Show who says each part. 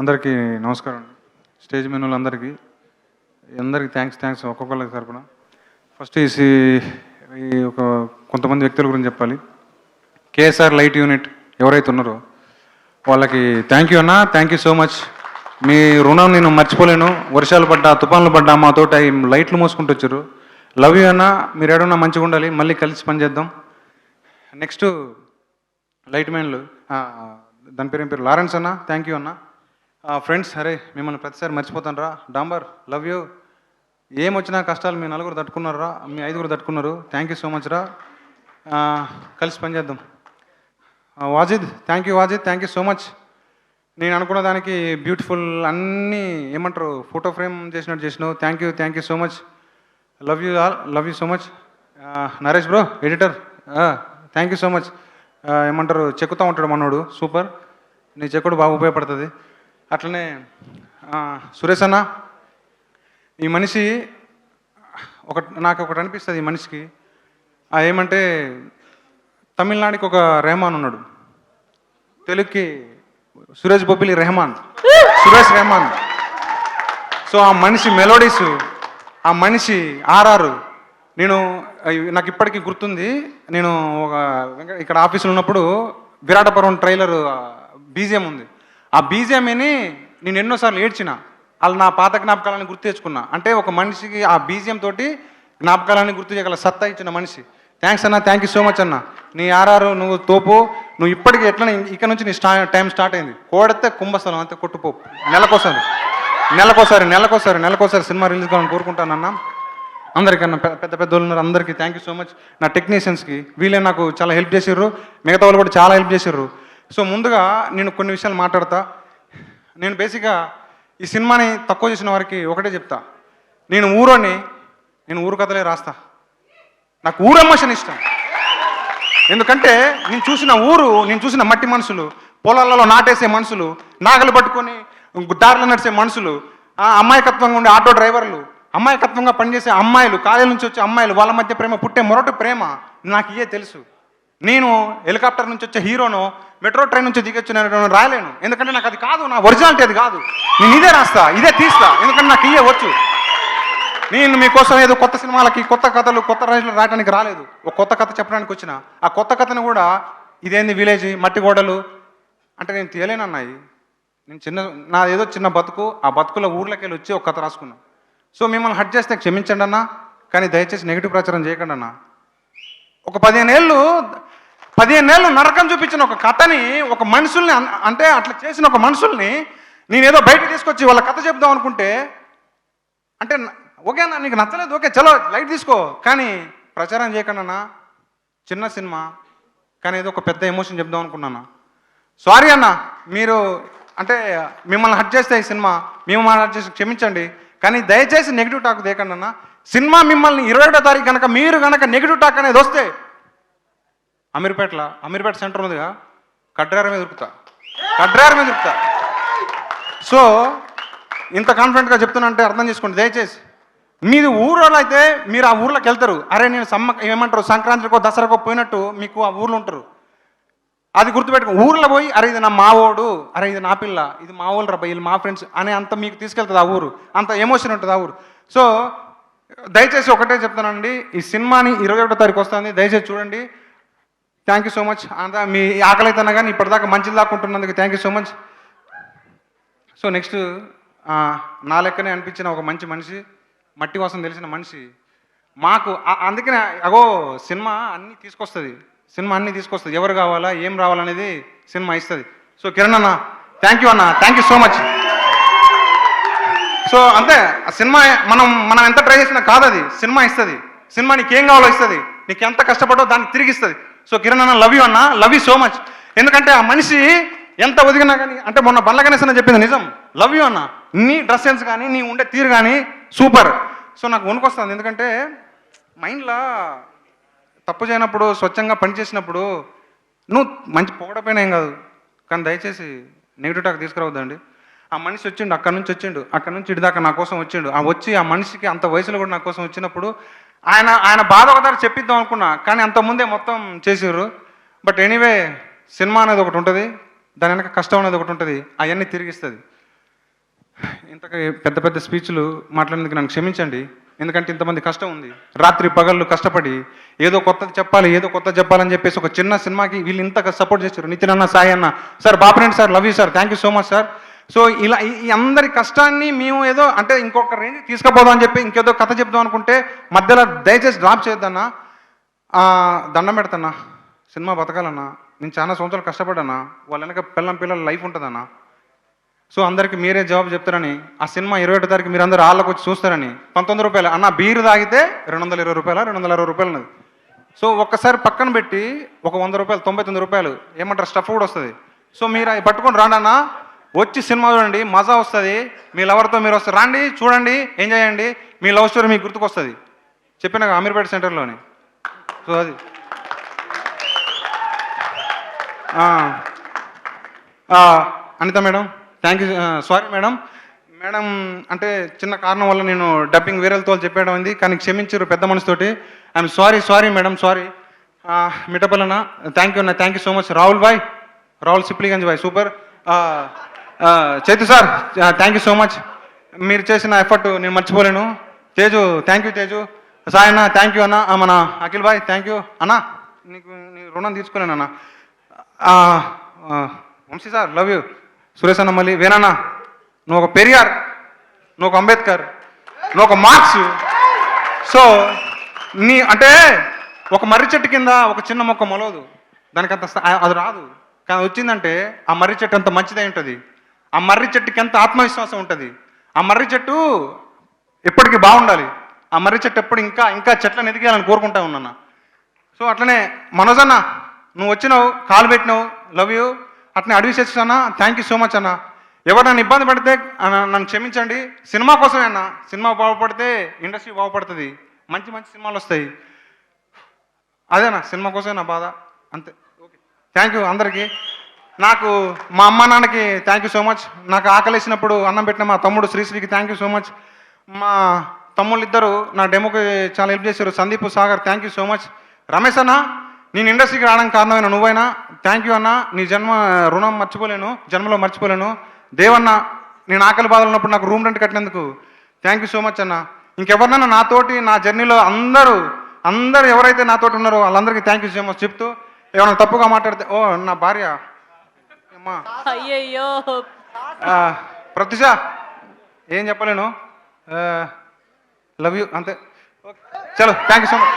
Speaker 1: అందరికీ నమస్కారం. స్టేజ్ మెనూలు అందరికీ అందరికీ థ్యాంక్స్ థ్యాంక్స్ ఒక్కొక్కరికి తరపున. ఫస్ట్ ఈ ఈ ఒక కొంతమంది వ్యక్తుల గురించి చెప్పాలి. కేఎస్ఆర్ లైట్ యూనిట్ ఎవరైతే ఉన్నారో వాళ్ళకి థ్యాంక్ యూ అన్న థ్యాంక్ యూ సో మచ్ మీ రుణం నేను మర్చిపోలేను. వర్షాలు పడ్డా తుఫాన్లు పడ్డా మా తోట లైట్లు మోసుకుంటూ వచ్చారు. లవ్ యూ అన్న మీరు ఏడన్నా మంచిగా ఉండాలి. మళ్ళీ కలిసి పనిచేద్దాం నెక్స్ట్ లైట్ మ్యాన్లు దాని పేరు ఏం పేరు? లారెన్స్ అన్న థ్యాంక్ యూ అన్న. ఫ్రెండ్స్ అరే మిమ్మల్ని ప్రతిసారి మర్చిపోతాను రా డాంబర్ లవ్ యూ. ఏమొచ్చినా కష్టాలు మీ నలుగురు తట్టుకున్నారు రా మీ ఐదుగురు తట్టుకున్నారు. థ్యాంక్ యూ సో మచ్ రా. కలిసి పనిచేద్దాం. Wajid thank you Wajid thank you so much నేను అనుకున్న దానికి బ్యూటిఫుల్ అన్నీ ఏమంటారు ఫోటో ఫ్రేమ్ చేసినట్టు చేసినావు. Thank you thank you so much love you all love you so much Naresh bro editor thank you so much ఏమంటారు చెక్కుతూ ఉంటాడు మనోడు. సూపర్ నీ చెక్కుడు బాగా ఉపయోగపడుతుంది. అట్లనే సురేష్ అన్న ఈ మనిషి ఒక నాకు ఒకటి అనిపిస్తుంది ఈ మనిషికి. ఆ ఏమంటే తమిళనాడుకి ఒక రెహమాన్ ఉన్నాడు. తెలుగుకి సురేష్ బొబ్బిలి రెహమాన్. సురేష్ రెహమాన్. సో ఆ మనిషి మెలోడీస్ ఆ మనిషి ఆర్ఆర్. నేను నాకు ఇప్పటికీ గుర్తుంది నేను ఒక ఇక్కడ ఆఫీసులో ఉన్నప్పుడు విరాటపురం ట్రైలర్ బీజియం ఉంది. ఆ బీజేమీని నేను ఎన్నోసార్లు ఏడ్చిన వాళ్ళు నా పాత జ్ఞాపకాలను గుర్తు తెచ్చుకున్నా. అంటే ఒక మనిషికి ఆ బీజిఎం తోటి జ్ఞాపకాలని గుర్తు చేయగల సత్తా ఇచ్చిన మనిషి. థ్యాంక్స్ అన్న థ్యాంక్ యూ సో మచ్ అన్న. నీ ఆర్ఆర్ నువ్వు తోపు నువ్వు ఇప్పటికీ ఎట్లా ఇక్కడ నుంచి నీ స్టా టైం స్టార్ట్ అయింది. కోడితే కుంభస్థలం అంతే కొట్టుపో. నెలకోసారి. నెలకోసారి నెలకోసారి నెలకోసారి సినిమా రిలీజ్ కావాలని కోరుకుంటానన్న అందరికన్నా పెద్ద పెద్ద వాళ్ళు ఉన్నారు అందరికీ థ్యాంక్ యూ సో మచ్. నా టెక్నీషియన్స్కి వీళ్ళే నాకు చాలా హెల్ప్ చేసారు మిగతా వాళ్ళు కూడా చాలా హెల్ప్ చేసారు సో ముందుగా నేను కొన్ని విషయాలు మాట్లాడతా. నేను బేసిక్గా ఈ సినిమాని తక్కువ చేసిన వారికి ఒకటే చెప్తా. నేను ఊరోని నేను ఊరు కథలే రాస్తా. నాకు ఊరు ఎమోషన్ ఇష్టం. ఎందుకంటే నేను చూసిన ఊరు నేను చూసిన మట్టి మనుషులు పొలాలలో నాటేసే మనుషులు నాగలు పట్టుకొని దారిలో నడిచే మనుషులు ఆ అమాయకత్వంగా ఉండే ఆటో డ్రైవర్లు అమాయకత్వంగా పనిచేసే అమ్మాయిలు కాలేజీ నుంచి వచ్చే అమ్మాయిలు వాళ్ళ మధ్య ప్రేమ పుట్టే మొరటి ప్రేమ నాకు ఇయే తెలుసు. నేను హెలికాప్టర్ నుంచి వచ్చే హీరోను మెట్రో ట్రైన్ నుంచి దిగొచ్చు నేను రాయలేను ఎందుకంటే నాకు అది కాదు నా ఒరిజినాలిటీ అది కాదు. నేను ఇదే రాస్తా ఇదే తీస్తా ఎందుకంటే నాకు ఇయే వచ్చు. నేను మీకోసం ఏదో కొత్త సినిమాలకి కొత్త కథలు కొత్త రైతులు రాయడానికి రాలేదు. ఒక కొత్త కథ చెప్పడానికి వచ్చిన. ఆ కొత్త కథను కూడా ఇదేంది విలేజ్ మట్టి గోడలు అంటే నేను తేలేనన్నాయి నేను చిన్న నా ఏదో చిన్న బతుకు ఆ బతుకులో ఊర్లోకి వెళ్ళి వచ్చి ఒక కథ రాసుకున్నాను సో మిమ్మల్ని హట్ చేస్తే క్షమించండి అన్న కానీ దయచేసి నెగిటివ్ ప్రచారం చేయకండి అన్నా. ఒక పదిహేను ఏళ్ళు పదిహేను ఏళ్ళు నరకం చూపించిన ఒక కథని ఒక మనుషుల్ని అంటే అట్లా చేసిన ఒక మనుషుల్ని నేనేదో బయట తీసుకొచ్చి వాళ్ళ కథ చెప్దాం అనుకుంటే అంటే ఓకే అన్న నీకు నచ్చలేదు ఓకే చలో లైట్ తీసుకో. కానీ ప్రచారం చేయకుండా చిన్న సినిమా కానీ ఏదో ఒక పెద్ద ఎమోషన్ చెప్దాం అనుకున్నాను? సారీ అన్న మీరు అంటే మిమ్మల్ని హట్ చేస్తే ఈ సినిమా మిమ్మల్ని హట్ చేసి క్షమించండి కానీ దయచేసి నెగిటివ్ టాక్ దేకండి అన్న సినిమా మిమ్మల్ని ఇరవై ఒకటో తారీఖు కనుక మీరు కనుక నెగిటివ్ టాక్ అనేది వస్తే అమీర్పేటలో అమీర్పేట సెంటర్ ఉందిగా కడ్రారం మీద దొరుకుతా కడ్రార మీద దొరుకుతా సో ఇంత కాన్ఫిడెంట్గా చెప్తున్నా అంటే అర్థం చేసుకోండి దయచేసి. మీది ఊరోళ్ళు అయితే మీరు ఆ ఊర్లోకి వెళ్తారు. అరే నేను సమ్మ ఏమంటారు సంక్రాంతికో దసరాకో పోయినట్టు మీకు ఆ ఊర్లో ఉంటారు. అది గుర్తుపెట్టుకో ఊర్లో పోయి అరే ఇది నా మావోడు అరే ఇది నా పిల్ల ఇది మా ఊళ్ళు రా మా ఫ్రెండ్స్ అనే అంత మీకు తీసుకెళ్తుంది ఆ ఊరు. అంత ఎమోషన్ ఉంటుంది ఆ ఊరు. సో దయచేసి ఒకటే చెప్తానండి ఈ సినిమాని ఇరవై ఒకటో తారీఖు వస్తుంది. దయచేసి చూడండి. థ్యాంక్ యూ సో మచ్ అంతా మీ ఆకలి అయితేనా కానీ ఇప్పటిదాకా మంచిది దాక్కుంటున్నందుకు thank you so much so next నా లెక్కనే అనిపించిన ఒక మంచి మనిషి మట్టి కోసం తెలిసిన మనిషి. మాకు అందుకనే అగో సినిమా అన్నీ తీసుకొస్తుంది. సినిమా అన్నీ తీసుకొస్తుంది. ఎవరు కావాలా ఏం రావాలనేది సినిమా ఇస్తుంది. సో కిరణ్ అన్న థ్యాంక్ యూ అన్న. Thank you so much so అంతే ఆ సినిమా మనం మనం ఎంత ట్రై చేసినా కాదు అది. సినిమా ఇస్తుంది. సినిమా నీకు ఏం కావాలో ఇస్తుంది. నీకు ఎంత కష్టపడో దాన్ని తిరిగి ఇస్తుంది సో కిరణ్ అన్న లవ్ యూ అన్న లవ్ యూ సో మచ్ ఎందుకంటే ఆ మనిషి ఎంత ఒదిగినా కానీ అంటే మొన్న బండ్ల గణేశ్ చెప్పింది నిజం. లవ్ యూ అన్న. నీ డ్రెస్ సెన్స్ కానీ నీ ఉండే తీరు కానీ సూపర్ సో నాకు వణుకొస్తుంది. ఎందుకంటే మైండ్లో తప్పు చేయనప్పుడు స్వచ్ఛంగా పని చేసినప్పుడు నువ్వు మంచి పొగడపోయినా ఏం కాదు. కానీ దయచేసి నెగిటివ్ టాక్ తీసుకురావద్దండి. ఆ మనిషి వచ్చిండు అక్కడ నుంచి వచ్చిండు అక్కడ నుంచి ఇటు దాకా నా కోసం వచ్చిండు. ఆ వచ్చి ఆ మనిషికి అంత వయసులో కూడా నా కోసం వచ్చినప్పుడు ఆయన ఆయన బాధ ఒకదారి చెప్పిద్దాం అనుకున్నా కానీ అంత ముందే మొత్తం చేసారు బట్ ఎనీవే సినిమా అనేది ఒకటి ఉంటుంది దాని వెనక కష్టం అనేది ఒకటి ఉంటుంది అవన్నీ తిరిగిస్తుంది. ఇంతక పెద్ద పెద్ద స్పీచ్లు మాట్లాడినందుకు నన్ను క్షమించండి ఎందుకంటే ఇంతమంది కష్టం ఉంది. రాత్రి పగళ్ళు కష్టపడి ఏదో కొత్తది చెప్పాలి ఏదో కొత్త చెప్పాలని చెప్పేసి ఒక చిన్న సినిమాకి వీళ్ళు ఇంతగా సపోర్ట్ చేశారు నితిన్ అన్న సాయి అన్న sir బాపరేంటి sir love you sir thank you so much sir. So ఇలా ఈ అందరి కష్టాన్ని మేము ఏదో అంటే ఇంకొక రేంజ్ తీసుకుపోదాం అని చెప్పి ఇంకేదో కథ చెప్దాం అనుకుంటే మధ్యలో దయచేసి డ్రాప్ చేయొద్దన్నా. దండం పెడతానా సినిమా బతకాలన్నా. నేను చాలా సంవత్సరాలు కష్టపడ్డానా. వాళ్ళ వెనక పిల్లం పిల్లల లైఫ్ ఉంటుందన్నా. సో అందరికి మీరే జవాబు చెప్తారని ఆ సినిమా ఇరవై ఒకటో తారీఖు మీరు అందరూ ఆళ్ళకి వచ్చి చూస్తారని. పంతొమ్మిది రూపాయలు. అన్న బీరు తాగితే రెండు వందల ఇరవై రూపాయలు రెండు వందల అరవై రూపాయలు ఉన్నది. సో ఒక్కసారి పక్కన పెట్టి ఒక వంద రూపాయలు తొంభై తొమ్మిది రూపాయలు ఏమంటారు స్టఫ్ కూడా వస్తుంది. సో మీరు పట్టుకొని రాండి అన్న వచ్చి సినిమా చూడండి మజా వస్తుంది. మీ లవర్తో మీరు వస్తారు. రండి చూడండి ఎంజాయ్ చేయండి. మీ లవ్ స్టోరీ మీకు గుర్తుకొస్తుంది. చెప్పిన అమీర్పేట సెంటర్లోని. సో అది. Anitha madam thank you sorry madam. Madam అంటే చిన్న కారణం వల్ల నేను డబ్బింగ్ వేరేలతో చెప్పడం ఉంది కానీ క్షమించరు పెద్ద మనసుతోటి. I'm sorry sorry madam sorry మిఠపల్లన thank you అన్న thank you so much Rahul bye Rahul Sipligunj bye super Chaitu sir thank you so much మీరు చేసిన ఎఫర్ట్ నేను మర్చిపోలేను. Teju thank you Teju. Sai అన్న థ్యాంక్ యూ అన్న. మన అఖిల్ బాయ్ థ్యాంక్ యూ అన్న నీకు రుణం తీసుకోలేను అన్న. Vamsi sir love you Suresh అన్న మళ్ళీ. వేనన్న నువ్వు ఒక పెరియార్. నువ్వు ఒక అంబేద్కర్. నువ్వు ఒక మార్క్స్. సో నీ అంటే ఒక మర్రి చెట్టు కింద ఒక చిన్న మొక్క మొలవదు. దానికి అంత అది రాదు. కానీ వచ్చిందంటే ఆ మర్రి చెట్టు అంత మంచిదై ఉంటుంది. ఆ మర్రి చెట్టుకి ఎంత ఆత్మవిశ్వాసం ఉంటుంది? ఆ మర్రి చెట్టు ఎప్పటికీ బాగుండాలి. ఆ మర్రి చెట్టు ఎప్పుడు ఇంకా ఇంకా చెట్లను ఎదిగేయాలని కోరుకుంటా ఉన్నాను? సో అట్లనే మనోజ్ అన్న నువ్వు వచ్చినావు కాలు పెట్టినావు లవ్ యూ. అట్లనే అడవి శశి అన్న థ్యాంక్ యూ సో మచ్ అన్న. ఎవరు నన్ను ఇబ్బంది పెడితే అన్న, నన్ను క్షమించండి. సినిమా కోసమే అన్న. సినిమా బాగుపడితే ఇండస్ట్రీ బాగుపడుతుంది. మంచి మంచి సినిమాలు వస్తాయి. అదేనా సినిమా కోసమే నా బాధ. అంతే. ఓకే థ్యాంక్ యూ అందరికీ. నాకు మా అమ్మ నాన్నకి థ్యాంక్ యూ సో మచ్ నాకు ఆకలేసినప్పుడు అన్నం పెట్టిన మా తమ్ముడు శ్రీశ్రీకి థ్యాంక్ యూ సో మచ్ మా తమ్ముళ్ళు ఇద్దరు నా డెమోకి చాలా హెల్ప్ చేశారు. Sandeep Sagar thank you so much Ramesh అన్న నేను ఇండస్ట్రీకి రావడానికి కారణమైన నువ్వైనా థ్యాంక్ యూ అన్న నీ జన్మ రుణం మర్చిపోలేను జన్మలో మర్చిపోలేను. దేవన్న నేను ఆకలి బాధలు ఉన్నప్పుడు నాకు రూమ్ రెంట్ కట్టినందుకు థ్యాంక్ యూ సో మచ్ అన్న. ఇంకెవరినైనా నాతోటి నా జర్నీలో అందరూ అందరూ ఎవరైతే నాతోటి ఉన్నారో వాళ్ళందరికీ థ్యాంక్ యూ సో మచ్ చెప్తూ ఏమైనా తప్పుగా మాట్లాడితే ఓ నా భార్య అమ్మా.
Speaker 2: అయ్యయ్యో.
Speaker 1: ప్రత్యుష ఏం చెప్పలేను. లవ్ యూ అంతే. చలో థ్యాంక్ యూ సో మచ్